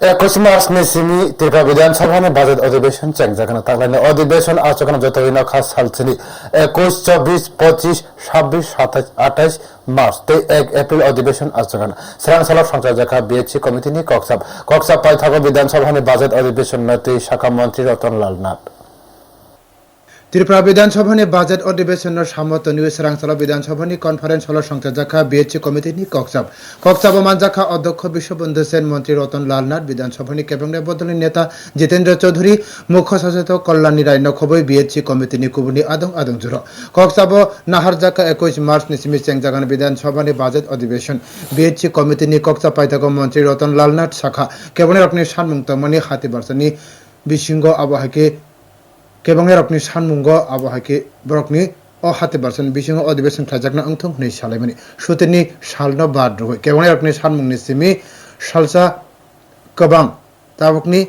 একুশ মার্চ নিশিমি ত্রিপুরা বিধানসভানে বাজেট অধিবেশন চেং যেখানে থাকলেন অধিবেশন খাস একুশ চব্বিশ পঁচিশ ছাব্বিশ সাতাশ আঠাইশ মার্চ তে এক এপ্রিল অধিবেশন আচরণ সেরাং সালক দেখা কমিটি নি কক্সাপ কক্সাপ পাই থাকা বিধানসভানে বাজেট অধিবেশন নৈতিক শাখা মন্ত্রী রতনলাল নাথ ত্রিপুরা বিধানসভানি বাজেট অধিবেশনের সামত নিউজ রাংসালা বিধানসভানি কনফারেন্স হল সংসদ জাখা বিএচসি কমিটি নি কক্সাব কক্সাব মানজাখা অধ্যক্ষ বিশ্ববন্ধু সেন, মন্ত্রী রতন লাল নাথ বিধানসভানি কেবংনে বদলি নেতা জিতেন্দ্র চৌধুরী, মুখ্য সচেতক কল্যাণী রায় নখবই বিএচসি কমিটি নি কুবুনি আদং আদং জুর কক্সাব নাহার জাখা একুশ মার্চ নিসিমি চেংজাগান বিধানসভানি বাজেট অধিবেশন। বিএচসি কমিটি নি কক্সাব পাইথাক মন্ত্রী রতন লাল নাথ শাখা। কেবনের আপনি সানমুক্তমনি হাতি বার্সানি বিশৃঙ্গ আবহাওয়াকে কেবংয়ের আপনি সানমুঙ্গ আবহাওয়াকে বরকনি অ হাতে বারসন বিসিং অধিবেশন খাজাকনা অংথং হनै সালাইমানি সুতেনি সালনো বাদ রহৈ কেবংয়ের আপনি সানমুংনি সিমি সালসা কবাং তাবকনি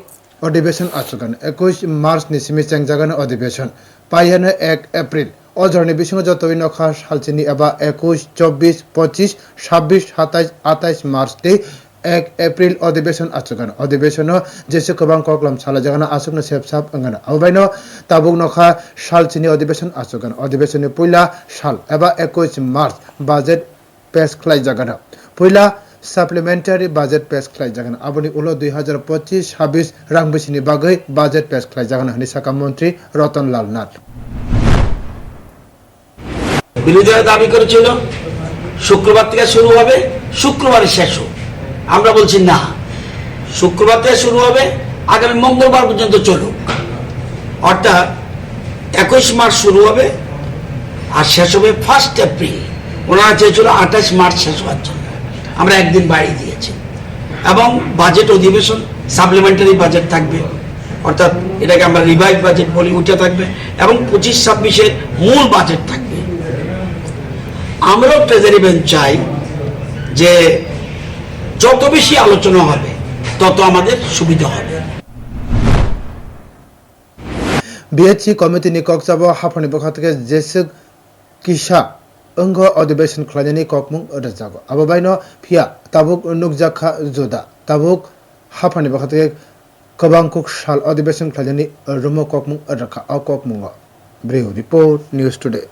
অধিবেশন আচগান। একুশ মার্চ নি সিমি চেংজাগান অধিবেশন। পাইয়ানো এক এপ্রিল। অজরনি বিসিং যতই নখা সালচিনি এবা একুশ, চব্বিশ, পঁচিশ, ছাব্বিশ, সাতাইশ, আঠাইশ মার্চ তে এক এপ্রিল অধিবেশন আচগান অধিবেশন যেসে কবাং ককলাম সালা জাগানা আসুকনো সেবসাব অঙ্গানা আবাইনো তাবুক নখা সালচিনি অধিবেশন আচগান অধিবেশনে পয়লা সাল এবা একুশ মার্চ, বাজেট পেশ খাই জাগানা। পয়লা সাপ্লিমেন্টারি বাজেট পেশ খাই জাগানা। আবনি উলো দুই হাজার পঁচিশ ছাব্বিশ রাং বেশিনি বাগৈ বাজেট পেশ খাই জাগানা হনি শাখা মন্ত্রী রতন লাল নাথ। বিরোধীরা দাবি করেছিল, শুক্রবার থেকে শুরু হবে শুক্রবারে শেষ হোক আমরা বলছি না। শুক্রবার থেকে শুরু হবে, আগামী মঙ্গলবার পর্যন্ত চলুক। অর্থাৎ একুশ মার্চ শুরু হবে আর শেষ হবে ফার্স্ট এপ্রিল ওনারা চেয়েছিল আঠাশ মার্চ শেষ হওয়ার জন্য। আমরা একদিন বাড়িয়ে দিয়েছি। এবং বাজেট অধিবেশন সাপ্লিমেন্টারি বাজেট থাকবে। অর্থাৎ এটাকে আমরা রিভাইভ বাজেট বলি, উঠে থাকবে। এবং পঁচিশ ছাব্বিশের মূল বাজেট থাকবে। আমরাও ট্রেজারি বেঞ্চ চাই যে যত বেশি আলোচনা হবে, তত আমাদের সুবিধা হবে। বিএচসি কমিটি নি কক্সাব হাফানি বখা থেকে জেসুক কিসা অঙ্গ অধিবেশন খালাইনি ককমুং রজাগো আবাবাইনো ফিয়া তাবুক নুকজাখা জোদা। তাবুক হাফানি বখা থেকে কবাংকুক সাল অধিবেশন খালাইনি রুমো ককমুং রাখা অ ককমুং ব্রিউ রিপোর্ট, নিউজ টুডে।